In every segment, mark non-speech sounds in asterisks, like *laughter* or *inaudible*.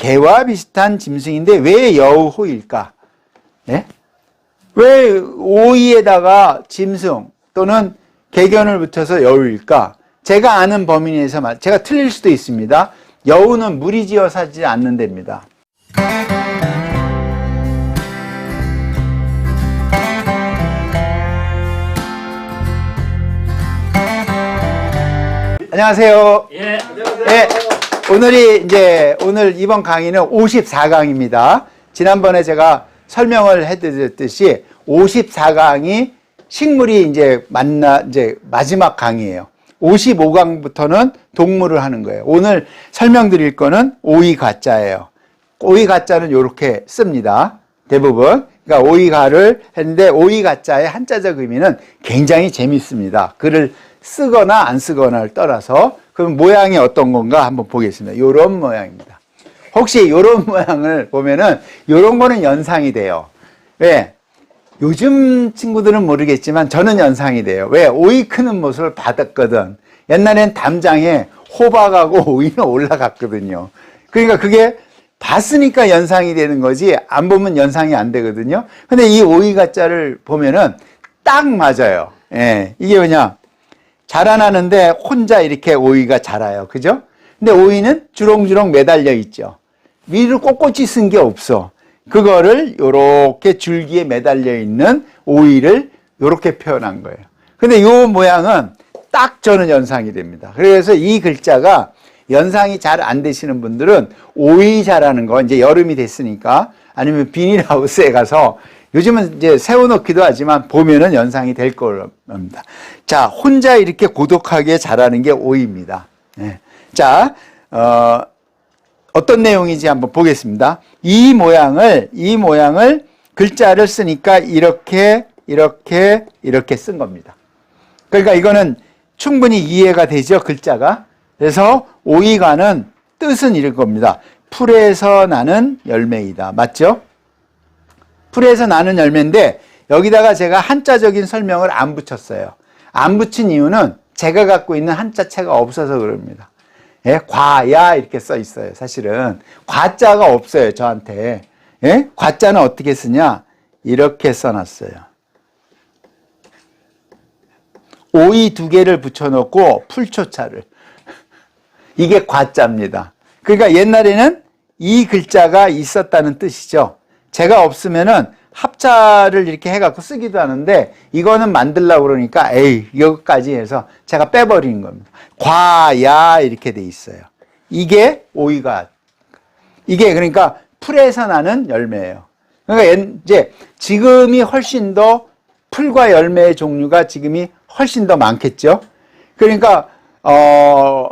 개와 비슷한 짐승인데 왜 여우호일까? 예? 왜 오이에다가 짐승 또는 개견을 붙여서 여우일까? 제가 아는 범위 내에서 말- 제가 틀릴 수도 있습니다. 여우는 무리 지어 사지 않는 데입니다. 안녕하세요. 예. 네, 오늘이 이제 오늘 이번 강의는 54강입니다. 지난번에 제가 설명을 해드렸듯이 54강이 식물이 이제 만나 이제 마지막 강의예요. 55강부터는 동물을 하는 거예요. 오늘 설명드릴 거는 오이 가짜예요. 오이 가짜는 이렇게 씁니다. 대부분. 그러니까 오이가를 했는데 오이 가짜의 한자적 의미는 굉장히 재밌습니다. 글을 쓰거나 안 쓰거나를 떠나서 그럼 모양이 어떤 건가 한번 보겠습니다. 이런 모양입니다. 혹시 이런 *laughs* 모양을 보면은 이런 거는 연상이 돼요. 왜? 요즘 친구들은 모르겠지만 저는 연상이 돼요. 왜? 오이 크는 모습을 받았거든. 옛날엔 담장에 호박하고 *laughs* 오이는 올라갔거든요. 그러니까 그게 봤으니까 연상이 되는 거지 안 보면 연상이 안 되거든요. 근데 이 오이 가짜를 보면은 딱 맞아요. 예. 이게 뭐냐? 자라나는데 혼자 이렇게 오이가 자라요. 그죠? 근데 오이는 주렁주렁 매달려 있죠. 위로 꼿꼿이 쓴 게 없어. 그거를 요렇게 줄기에 매달려 있는 오이를 요렇게 표현한 거예요. 근데 요 모양은 딱 저는 연상이 됩니다. 그래서 이 글자가 연상이 잘 안 되시는 분들은 오이 자라는 거 이제 여름이 됐으니까 아니면 비닐하우스에 가서 요즘은 이제 세워놓기도 하지만 보면은 연상이 될 겁니다. 자, 혼자 이렇게 고독하게 자라는 게 오이입니다. 예. 자, 어, 어떤 내용인지 한번 보겠습니다. 이 모양을, 이 모양을 글자를 쓰니까 이렇게, 이렇게, 이렇게 쓴 겁니다. 그러니까 이거는 충분히 이해가 되죠, 글자가. 그래서 오이가는 뜻은 이런 겁니다. 풀에서 나는 열매이다. 맞죠? 풀에서 나는 열매인데 여기다가 제가 한자적인 설명을 안 붙였어요. 안 붙인 이유는 제가 갖고 있는 한자체가 없어서 그럽니다. 예, 과야 이렇게 써 있어요. 사실은 과자가 없어요. 저한테. 예? 과자는 어떻게 쓰냐? 이렇게 써놨어요. 오이 두 개를 붙여놓고 풀초차를. 이게 과자입니다. 그러니까 옛날에는 이 글자가 있었다는 뜻이죠. 제가 없으면은 합자를 이렇게 해갖고 쓰기도 하는데 이거는 만들려고 그러니까 에이 이거까지 해서 제가 빼버리는 겁니다. 과야 이렇게 돼 있어요. 이게 오이가 이게 그러니까 풀에서 나는 열매예요. 그러니까 옛- 이제 지금이 훨씬 더 풀과 열매의 종류가 지금이 훨씬 더 많겠죠. 그러니까 어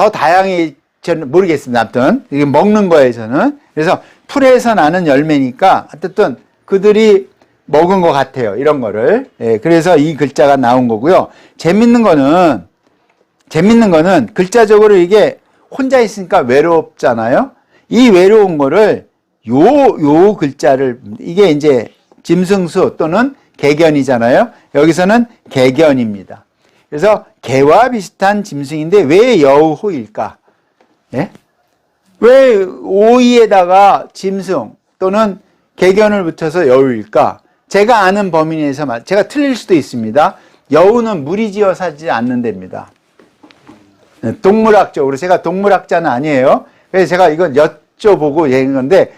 더 다양히 저는 모르겠습니다. 아무튼 이게 먹는 저는. 그래서 풀에서 나는 열매니까 어쨌든 그들이 먹은 것 같아요. 이런 거를. 예, 그래서 이 글자가 나온 거고요. 재밌는 거는 재밌는 거는 글자적으로 이게 혼자 있으니까 외롭잖아요. 이 외로운 거를 요, 요 글자를, 이게 이제 짐승수 또는 개견이잖아요. 여기서는 개견입니다. 그래서 개와 비슷한 짐승인데 왜 여우호일까? 예? 왜 오이에다가 짐승 또는 개견을 붙여서 여우일까? 제가 아는 범위 내에서 말, 제가 틀릴 수도 있습니다. 여우는 무리지어 사지 않는 데입니다. 네, 동물학적으로 제가 동물학자는 아니에요. 그래서 제가 이건 여쭤보고 얘기한 건데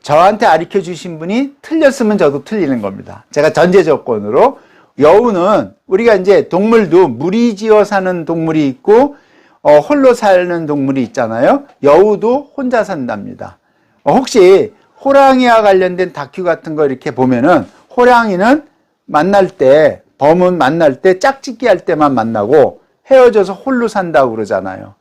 저한테 가르쳐 주신 분이 틀렸으면 저도 틀리는 겁니다. 제가 전제 조건으로 여우는 우리가 이제 동물도 무리지어 사는 동물이 있고 어, 홀로 사는 동물이 있잖아요. 여우도 혼자 산답니다. 어, 혹시 호랑이와 관련된 다큐 같은 거 이렇게 보면은 호랑이는 만날 때 범은 만날 때 짝짓기 할 때만 만나고 헤어져서 홀로 산다고 그러잖아요.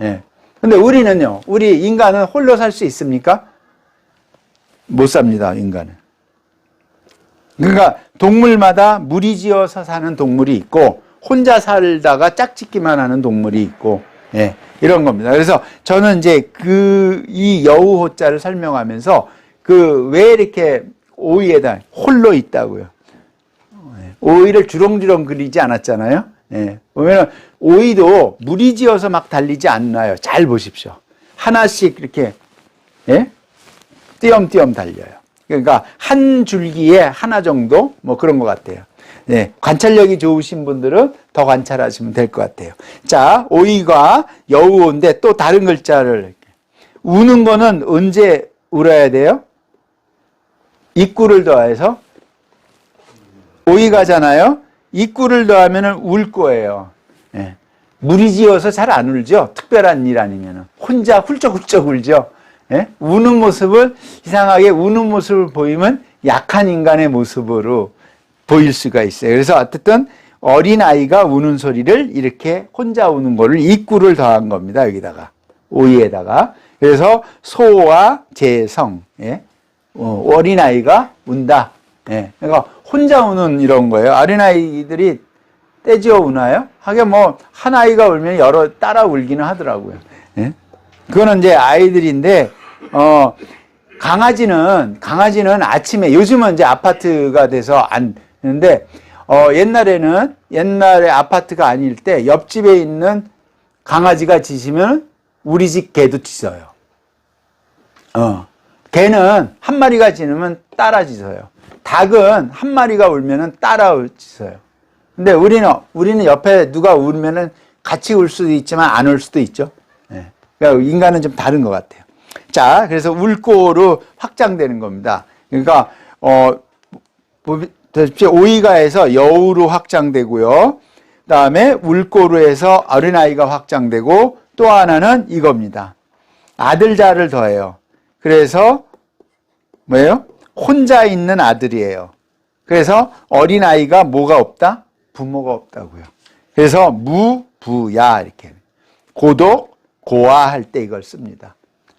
예. 근데 우리는요, 우리 인간은 홀로 살 수 있습니까? 못 삽니다, 인간은. 그러니까 동물마다 무리지어서 사는 동물이 있고 혼자 살다가 짝짓기만 하는 동물이 있고 예, 이런 겁니다. 그래서 저는 이제 그 이 여우호자를 설명하면서 그 왜 이렇게 오이에다 홀로 있다고요. 예, 오이를 주렁주렁 그리지 않았잖아요. 예, 보면 오이도 무리지어서 막 달리지 않나요. 잘 보십시오. 하나씩 이렇게 예? 띄엄띄엄 달려요. 그러니까 한 줄기에 하나 정도 뭐 그런 것 같아요. 네, 관찰력이 좋으신 분들은 더 관찰하시면 될 것 같아요. 자, 오이가 여우인데 또 다른 글자를 우는 거는 언제 울어야 돼요? 입구를 더해서 오이가잖아요. 입구를 더하면 울 거예요. 예. 무리지어서 잘 안 울죠. 특별한 일 아니면 혼자 훌쩍훌쩍 울죠. 예? 우는 모습을 이상하게 우는 모습을 보이면 약한 인간의 모습으로 보일 수가 있어요. 그래서 어쨌든 어린 아이가 우는 소리를 이렇게 혼자 우는 거를 입구를 더한 겁니다. 여기다가 오이에다가 그래서 소와 재성 예? 어, 어린 아이가 운다. 예. 그러니까 혼자 우는 이런 거예요. 어린 아이들이 떼지어 우나요? 하긴 뭐 한 아이가 울면 여러 따라 울기는 하더라고요. 예? 그거는 이제 아이들인데 어 강아지는 강아지는 아침에 요즘은 이제 아파트가 돼서 안 되는데 어 옛날에는 옛날에 아파트가 아닐 때 옆집에 있는 강아지가 짖으면 우리 집 개도 짖어요. 어 개는 한 마리가 짖으면 따라 짖어요. 닭은 한 마리가 울면은 따라 짖어요. 근데 우리는 우리는 옆에 누가 울면은 같이 울 수도 있지만 안 울 수도 있죠. 예. 그러니까 인간은 좀 다른 것 같아요. 자, 그래서 울고로 확장되는 겁니다. 그러니까 어 오. 오이가에서 여우로 확장되고요. 그 다음에 울고로에서 어린아이가 확장되고 또 하나는 이겁니다. 아들자를 더해요. 그래서 뭐예요? 혼자 있는 아들이에요. 그래서 어린아이가 뭐가 없다? 부모가 없다고요. 그래서 무, 부, 야 이렇게 고독, 고아 할 때 이걸 씁니다.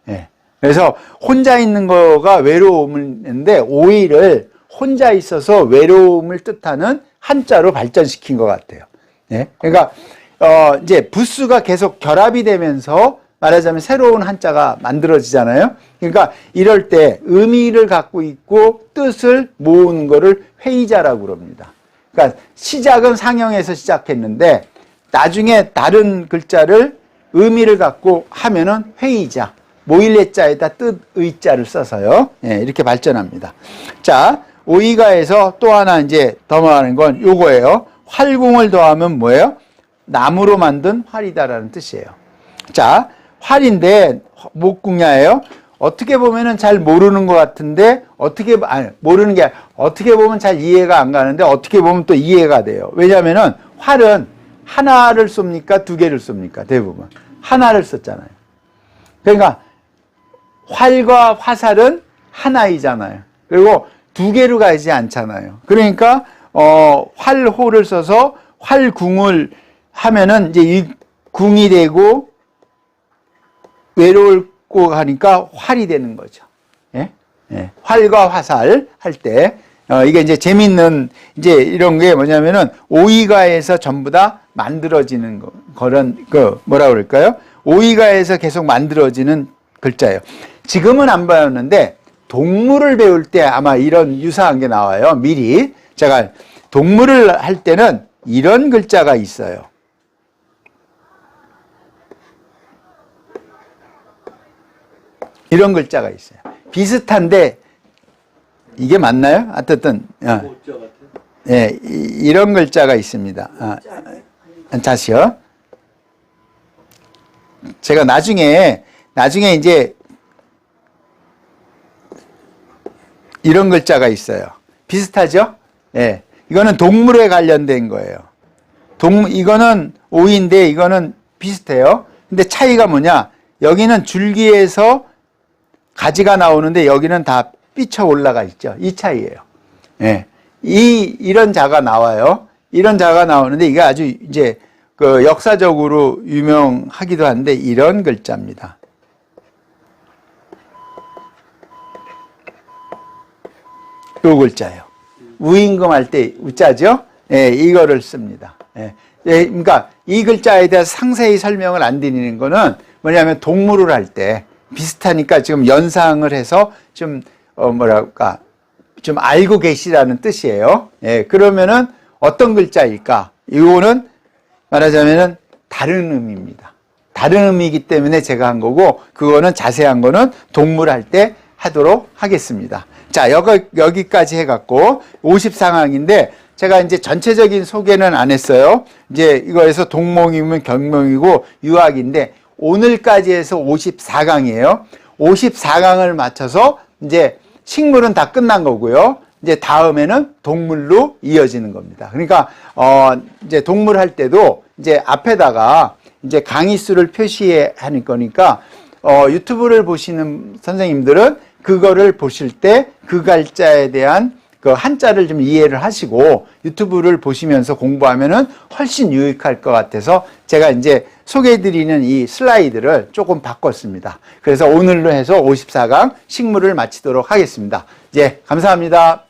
예. 그래서 혼자 있는 거가 외로움인데 오이를 혼자 있어서 외로움을 뜻하는 한자로 발전시킨 것 같아요. 예. 그러니까 어 이제 부수가 계속 결합이 되면서 말하자면 새로운 한자가 만들어지잖아요. 그러니까 이럴 때 의미를 갖고 있고 뜻을 모으는 거를 회의자라고 그럽니다. 그러니까 시작은 상형에서 시작했는데 나중에 다른 글자를 의미를 갖고 하면은 회의자, 모일레자에다 뜻의자를 써서요. 예, 이렇게 발전합니다. 자, 오이가에서 또 하나 이제 더 말하는 건 요거예요. 활공을 더하면 뭐예요? 나무로 만든 활이다라는 뜻이에요. 자, 활인데 목궁야예요. 어떻게 보면은 잘 모르는 것 같은데 어떻게 아니 모르는 게 어떻게 보면 잘 이해가 안 가는데 어떻게 보면 또 이해가 돼요. 왜냐하면은 활은 하나를 쏩니까 두 개를 쏩니까 대부분 하나를 썼잖아요. 그러니까 활과 화살은 하나이잖아요. 그리고 두 개로 가지 않잖아요. 그러니까 어 활호를 써서 활궁을 하면은 이제 이 궁이 되고 외로울고 하니까 활이 되는 거죠. 예? 예. 활과 화살 할 때, 어, 이게 이제 재밌는, 이제 이런 게 뭐냐면은 오이가에서 전부 다 만들어지는 거, 그런, 그, 뭐라 그럴까요? 오이가에서 계속 만들어지는 글자예요. 지금은 안 배웠는데, 동물을 배울 때 아마 이런 유사한 게 나와요. 미리. 제가 동물을 할 때는 이런 글자가 있어요. 이런 글자가 있어요. 비슷한데 이게 맞나요? 어쨌든 어. 예, 이- 이런 글자가 있습니다. 아, 아, 다시요. 제가 나중에 나중에 이제 이런 글자가 있어요. 비슷하죠? 예. 이거는 동물에 관련된 거예요. 동 이거는 오이인데 이거는 비슷해요. 근데 차이가 뭐냐? 여기는 줄기에서 가지가 나오는데 여기는 다 삐쳐 올라가 있죠. 이 차이예요. 예. 이 이런 자가 나와요. 이런 자가 나오는데 이게 아주 이제 그 역사적으로 유명하기도 한데 이런 글자입니다. 요 글자예요. 우임금 할 때 우자죠? 예, 이거를 씁니다. 예. 예, 그러니까 이 글자에 대해서 상세히 설명을 안 드리는 거는 뭐냐면 동물을 할 때 비슷하니까 지금 연상을 해서 좀, 어, 뭐랄까, 좀 알고 계시라는 뜻이에요. 예, 그러면은 어떤 글자일까? 이거는 말하자면은 다른 의미입니다. 다른 의미이기 때문에 제가 한 거고 그거는 자세한 거는 동물 할 때 하도록 하겠습니다. 자, 여기, 여기까지 해갖고 50상황인데 제가 이제 전체적인 소개는 안 했어요. 이제 이거에서 동몽이면 경몽이고 유학인데 오늘까지 해서 54강이에요. 54강을 맞춰서 이제 식물은 다 끝난 거고요. 이제 다음에는 동물로 이어지는 겁니다. 그러니까 어 이제 동물 할 때도 이제 앞에다가 이제 강의 수를 표시해 하는 거니까 어 유튜브를 보시는 선생님들은 그거를 보실 때 그 갈자에 대한 그 한자를 좀 이해를 하시고 유튜브를 보시면서 공부하면은 훨씬 유익할 것 같아서 제가 이제 소개해드리는 이 슬라이드를 조금 바꿨습니다. 그래서 오늘로 해서 54강 식물을 마치도록 하겠습니다. 예, 감사합니다.